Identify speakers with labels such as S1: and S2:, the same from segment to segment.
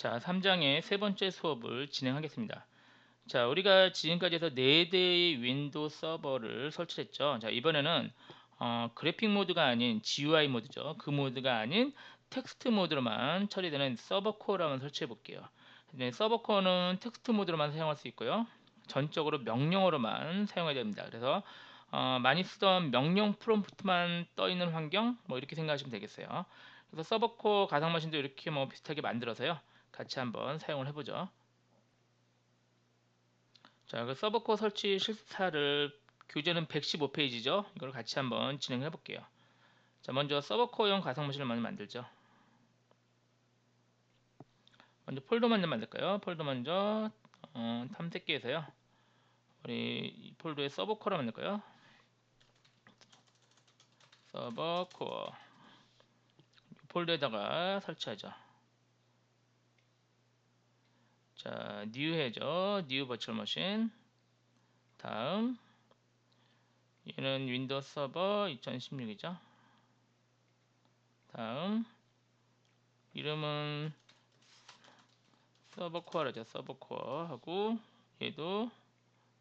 S1: 자, 3장의 세 번째 수업을 진행하겠습니다. 자, 우리가 지금까지 해서 4대의 윈도우 서버를 설치했죠. 자, 이번에는 어, 그래픽 모드가 아닌 GUI 모드죠. 그 모드가 아닌 텍스트 모드로만 처리되는 서버 코어를 설치해 볼게요. 네, 서버 코어는 텍스트 모드로만 사용할 수 있고요. 전적으로 명령어로만 사용해야 됩니다. 그래서 어, 많이 쓰던 명령 프롬프트만 떠 있는 환경 뭐 이렇게 생각하시면 되겠어요. 그래서 서버 코어 가상 머신도 이렇게 뭐 비슷하게 만들어서요. 같이 한번 사용을 해보죠. 자, 그 서버 코어 설치 실사를 교재는 115페이지죠. 이걸 같이 한번 진행해 볼게요. 자, 먼저 서버 코어용 가상 머신을 먼저 만들죠. 먼저 폴더 먼저 만들까요? 폴더 먼저 어, 탐색기에서요. 우리 폴더에 서버 코어를 만들까요? 서버 코어 폴더에다가 설치하죠. 자, new 해죠. new virtual machine. 다음 얘는 윈도우 서버 2016이죠. 다음 이름은 서버 코어라죠. 서버 코어 하고 얘도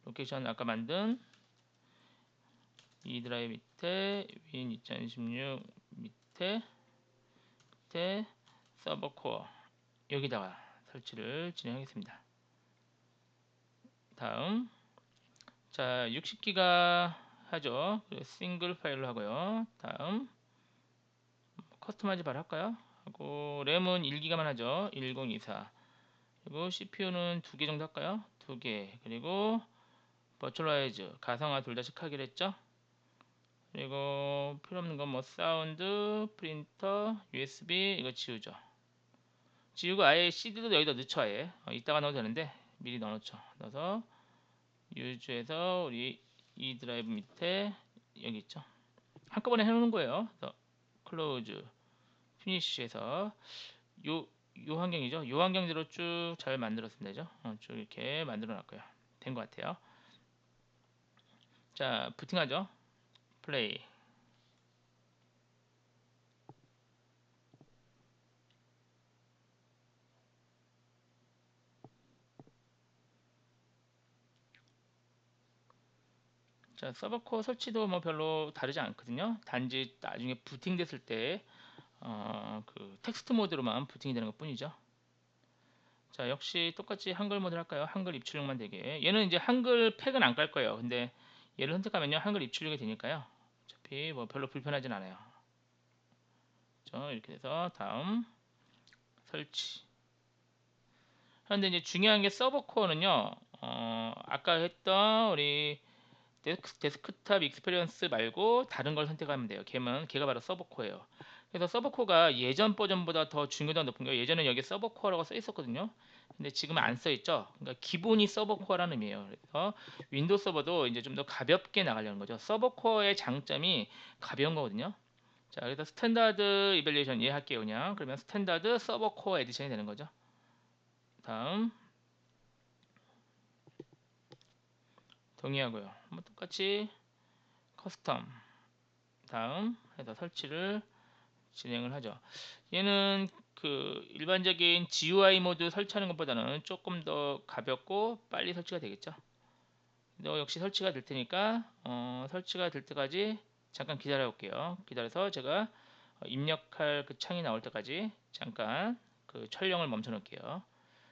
S1: 로케이션 아까 만든 이 드라이브 밑에 윈 2016 밑에 밑에 서버 코어 여기다가 설치를 진행하겠습니다. 다음 자 60기가 하죠. 싱글 파일로 하고요. 다음 커스터마이즈 바로 할까요? 하고 램은 1기가만 하죠. 1024 그리고 CPU는 두 개 정도 할까요? 두 개. 그리고 버츄얼라이즈 가상화 둘 다씩 하기로 했죠. 그리고 필요 없는 건 뭐 사운드, 프린터, USB 이거 지우죠. 지우고 아예 CD도 여기다 넣죠 아예. 어, 이따가 넣어도 되는데 미리 넣어놓죠. 넣어서 유즈에서 우리 이 드라이브 밑에 여기 있죠. 한꺼번에 해놓는 거예요. 그래서 클로즈, 피니쉬에서 요, 요 환경이죠. 요 환경대로 쭉 잘 만들었습니다. 그죠? 어, 쭉 이렇게 만들어 놨고요. 된 것 같아요. 자, 부팅하죠. 플레이. 자, 서버코어 설치도 뭐 별로 다르지 않거든요. 단지 나중에 부팅 됐을 때 어, 그 텍스트 모드로만 부팅이 되는 것 뿐이죠. 자, 역시 똑같이 한글 모드 할까요? 한글 입출력만 되게. 얘는 이제 한글 팩은 안 깔 거예요. 근데 얘를 선택하면요. 한글 입출력이 되니까요. 어차피 뭐 별로 불편하진 않아요. 그렇죠? 이렇게 돼서 다음 설치. 그런데 이제 중요한 게 서버 코어는요. 어, 아까 했던 우리 데스크 탑 익스페리언스 말고 다른 걸 선택하면 돼요. 걔는 걔가 바로 서버코어예요. 그래서 서버코어가 예전 버전보다 더 중요도가 높은 게 예전에 여기 서버코어라고 써 있었거든요. 근데 지금은 안 써 있죠. 그러니까 기본이 서버코어라는 의미예요. 그래서 윈도우 서버도 이제 좀 더 가볍게 나가려는 거죠. 서버코어의 장점이 가벼운 거거든요. 자, 그래서 스탠다드 이벨리에이션 이해할게요, 그냥. 그러면 스탠다드 서버코어 에디션이 되는 거죠. 다음 동의하고요. 뭐 똑같이 커스텀 다음 해서 설치를 진행을 하죠. 얘는 그 일반적인 GUI 모드 설치하는 것보다는 조금 더 가볍고 빨리 설치가 되겠죠. 너 역시 설치가 될 테니까 어, 설치가 될 때까지 잠깐 기다려 볼게요. 기다려서 제가 입력할 그 창이 나올 때까지 잠깐 그 촬영을 멈춰 놓을게요.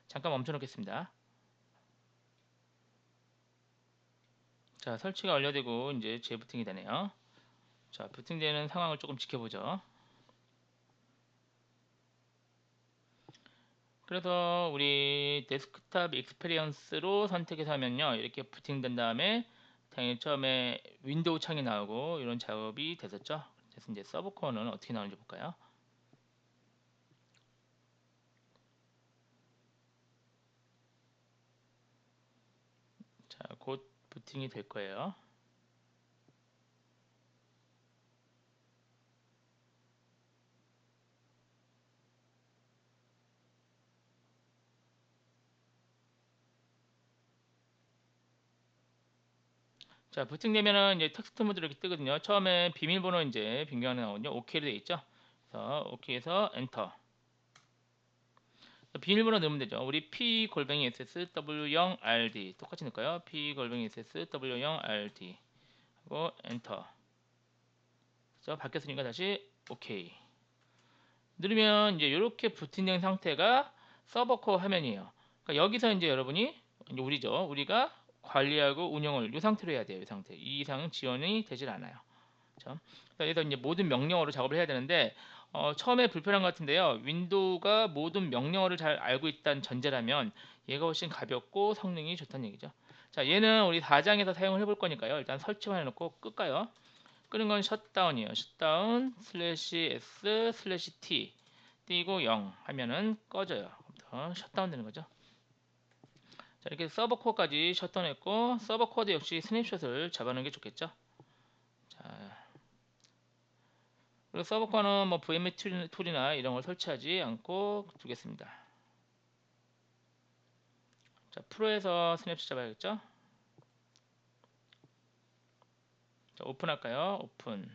S1: 잠깐 멈춰 놓겠습니다. 자 설치가 완료되고 이제 재부팅이 되네요. 자 부팅되는 상황을 조금 지켜보죠. 그래서 우리 데스크탑 익스페리언스로 선택해서 하면요 이렇게 부팅된 다음에 당연히 처음에 윈도우 창이 나오고 이런 작업이 됐었죠? 그래서 이제 서버 코어는 어떻게 나오는지 볼까요? 자 곧 부팅이 될 거예요. 자, 부팅되면은 이제 텍스트 모드 이렇게 뜨거든요. 처음에 비밀번호 이제 변경하는 나오거든요. OK로 되어 있죠. 그래서 OK에서 엔터. 비밀번호 넣으면 되죠. 우리 p 골뱅이 ss w0 rd 똑같이 넣을까요? p 골뱅이 ss w0 rd 하고 엔터. 자 바뀌었으니까 다시 오케이. 누르면 이제 이렇게 부팅된 상태가 서버 코어 화면이에요. 그러니까 여기서 이제 여러분이 이제 우리죠. 우리가 관리하고 운영을 이 상태로 해야 돼요. 이 상태. 이 이상 지원이 되질 않아요. 그렇죠? 그래서 이제 모든 명령어로 작업을 해야 되는데 어, 처음에 불편한 것 같은데요. 윈도우가 모든 명령어를 잘 알고 있다는 전제라면 얘가 훨씬 가볍고 성능이 좋다는 얘기죠. 자, 얘는 우리 4장에서 사용을 해볼 거니까요. 일단 설치만 해놓고 끌까요? 끄는 건 셧다운이에요. 셧다운 슬래시 s 슬래시 t 띄고 0 하면은 꺼져요. 그럼 셧다운 되는 거죠. 자, 이렇게 서버 코어까지 셧다운했고 서버 코어도 역시 스냅샷을 잡아놓는 게 좋겠죠. 자, 그리고 서버 코어는 뭐 툴- 툴이나 이런 걸 설치하지 않고 두겠습니다. 자, 프로에서 스냅샷 잡아야겠죠. 자, 오픈할까요? 오픈.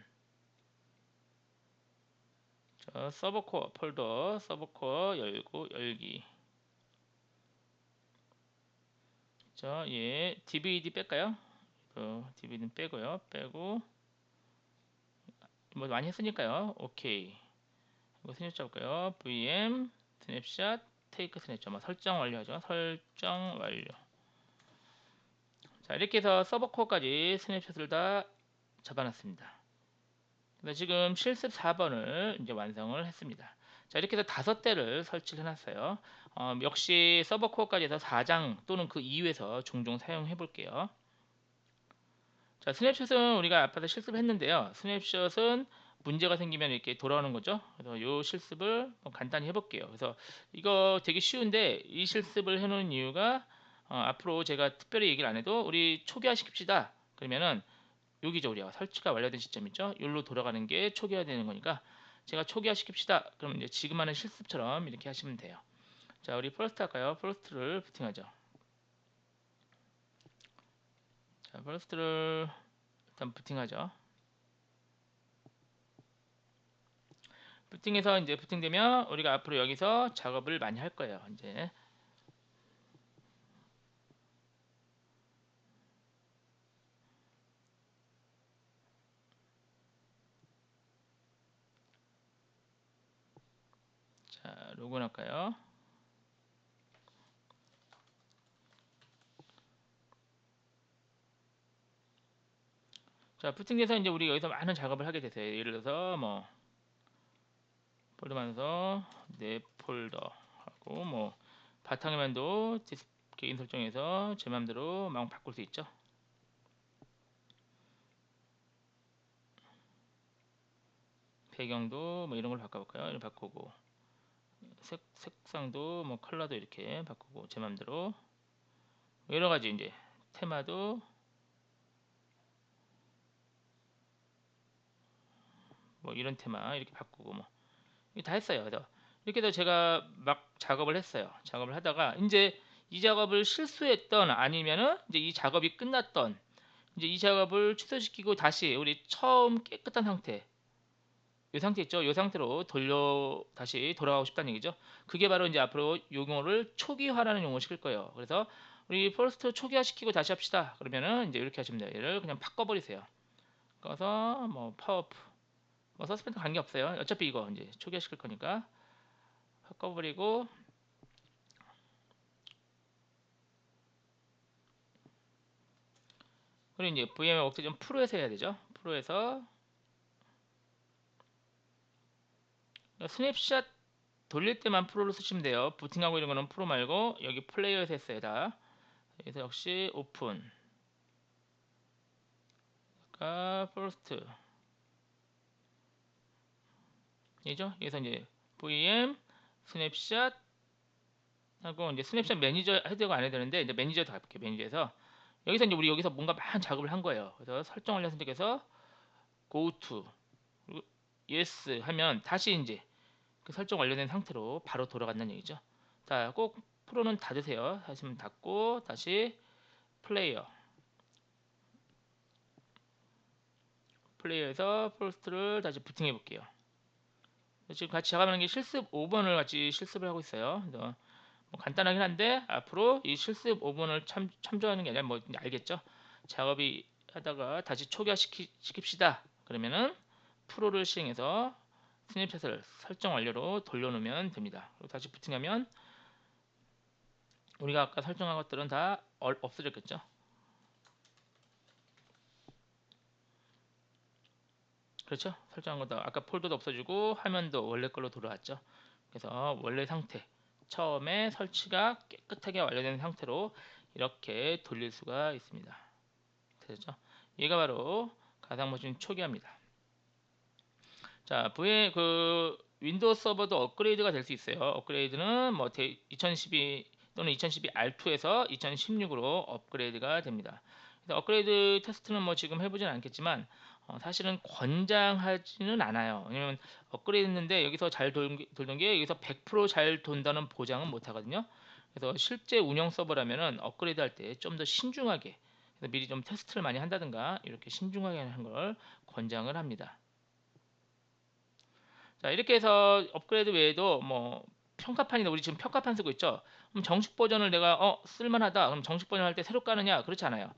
S1: 자, 서버 코어 폴더 서버 코어 열고 열기. 자, 예, DVD 뺄까요? 어, DVD는 빼고요. 빼고 뭐 많이 했으니까요. 오케이. 이거 스냅 잡을까요? VM 스냅샷 테이크 스냅샷 뭐 설정 완료하죠. 설정 완료. 자, 이렇게 해서 서버 코어까지 스냅샷을 다 잡아놨습니다. 지금 실습 4번을 이제 완성을 했습니다. 자, 이렇게 해서 다섯 대를 설치를 해놨어요. 어, 역시 서버 코어까지 해서 4장 또는 그 이후에서 종종 사용해 볼게요. 자, 스냅샷은 우리가 앞에서 실습했는데요. 스냅샷은 문제가 생기면 이렇게 돌아오는 거죠. 그래서 이 실습을 뭐 간단히 해볼게요. 그래서 이거 되게 쉬운데 이 실습을 해놓은 이유가 어, 앞으로 제가 특별히 얘기를 안 해도 우리 초기화 시킵시다. 그러면은 여기죠 우리가 설치가 완료된 시점이죠. 여기로 돌아가는 게 초기화 되는 거니까 제가 초기화 시킵시다. 그럼 이제 지금 하는 실습처럼 이렇게 하시면 돼요. 자, 우리 퍼스트 할까요? 퍼스트를 부팅하죠. 자, 퍼스트를 일단 부팅하죠. 부팅해서 이제 부팅되면 우리가 앞으로 여기서 작업을 많이 할 거예요. 이제 자, 로그인 할까요? 자, 부팅돼서 이제 우리 여기서 많은 작업을 하게 되세요. 예를 들어서 뭐 폴더 만서 내 폴더 하고 뭐 디스 개인 설정에서 제 맘대로 막 바꿀 수 있죠. 배경도 뭐 이런 걸 바꿔볼까요? 이렇게 바꾸고 색, 색상도 뭐 컬러도 이렇게 바꾸고 제 맘대로 여러 가지 이제 테마도 뭐 이런 테마 이렇게 바꾸고 뭐 이게 다 했어요. 그래서 이렇게 해서 제가 막 작업을 했어요. 작업을 하다가 이제 이 작업을 실수했던 아니면은 이제 이 작업이 끝났던 이제 이 작업을 취소시키고 다시 우리 처음 깨끗한 상태 이 상태 있죠? 이 상태로 돌려 다시 돌아가고 싶다는 얘기죠. 그게 바로 이제 앞으로 이 용어를 초기화라는 용어를 시킬 거예요. 그래서 우리 퍼스트 초기화 시키고 다시 합시다. 그러면은 이제 이렇게 하시면 돼요. 얘를 그냥 바꿔버리세요. 꺼서 뭐 파워프 뭐 서스펜드 관계 없어요. 어차피 이거 이제 초기화 시킬 거니까 바꿔버리고 그리고 이제 VM 옥테전 프로에서 해야 되죠. 프로에서 스냅샷 돌릴 때만 프로로 쓰시면 돼요. 부팅하고 이런 거는 프로 말고 여기 플레이어에서 했어요. 다. 그래서 역시 오픈. 아까 퍼스트. 이죠? 그래서 이제 VM 스냅샷 하고 이제 스냅샷 매니저 해도 되고 안 해도 되는데 이제 매니저도 가볼게요. 매니저에서 여기서 이제 우리 여기서 뭔가 많은 작업을 한 거예요. 그래서 설정 완료 선택해서 go to 그리고 yes 하면 다시 이제 그 설정 완료된 상태로 바로 돌아간다는 얘기죠. 자, 꼭 프로는 닫으세요. 하시면 닫고 다시 플레이어 플레이어에서 프로스트를 다시 부팅해 볼게요. 지금 같이 작업하는 게 실습 5번을 같이 실습을 하고 있어요. 뭐 간단하긴 한데 앞으로 이 실습 5분을 참, 참조하는 게 아니라 뭐 알겠죠? 작업이 하다가 다시 초기화시킵시다. 그러면은 프로를 시행해서 스냅샷을 설정 완료로 돌려놓으면 됩니다. 그리고 다시 부팅하면 우리가 아까 설정한 것들은 다 얼- 없어졌겠죠. 그렇죠? 설정한 것도 아까 폴더도 없어지고 화면도 원래 걸로 돌아왔죠. 그래서 원래 상태 처음에 설치가 깨끗하게 완료된 상태로 이렇게 돌릴 수가 있습니다. 되죠? 얘가 바로 가상머신 초기화입니다. 자, V의 그 윈도우 서버도 업그레이드가 될 수 있어요. 업그레이드는 뭐 2012 또는 2012 R2에서 2016으로 업그레이드가 됩니다. 업그레이드 테스트는 뭐 지금 해보진 않겠지만 어, 사실은 권장하지는 않아요. 왜냐면 업그레이드 했는데 여기서 잘 돌, 돌던 게 여기서 100%잘 돈다는 보장은 못 하거든요. 그래서 실제 운영 서버라면은 업그레이드 할 때 좀 더 신중하게 미리 좀 테스트를 많이 한다든가 이렇게 신중하게 하는 걸 권장을 합니다. 자 이렇게 해서 업그레이드 외에도 뭐 평가판이다 우리 지금 평가판 쓰고 있죠 그럼 정식 버전을 내가 어 쓸만하다 그럼 정식 버전 할 때 새로 까느냐 그렇지 않아요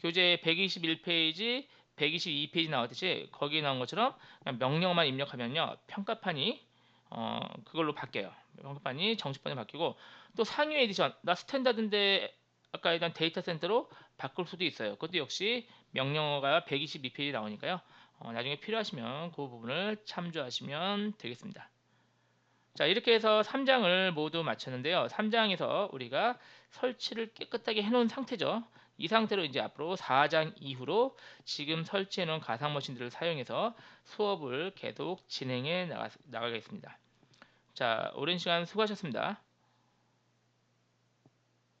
S1: 교재 121페이지 122페이지 나왔듯이 거기에 나온 것처럼 명령만 입력하면요 평가판이 어 그걸로 바뀌어요 평가판이 정식 버전 바뀌고 또 상위 에디션 나 스탠다드인데 아까 얘기한 데이터 센터로 바꿀 수도 있어요 그것도 역시 명령어가 122페이지 나오니까요 어, 나중에 필요하시면 그 부분을 참조하시면 되겠습니다. 자 이렇게 해서 3장을 모두 마쳤는데요. 3장에서 우리가 설치를 깨끗하게 해놓은 상태죠. 이 상태로 이제 앞으로 4장 이후로 지금 설치해 놓은 가상 머신들을 사용해서 수업을 계속 진행해 나가, 나가겠습니다. 자 오랜 시간 수고하셨습니다.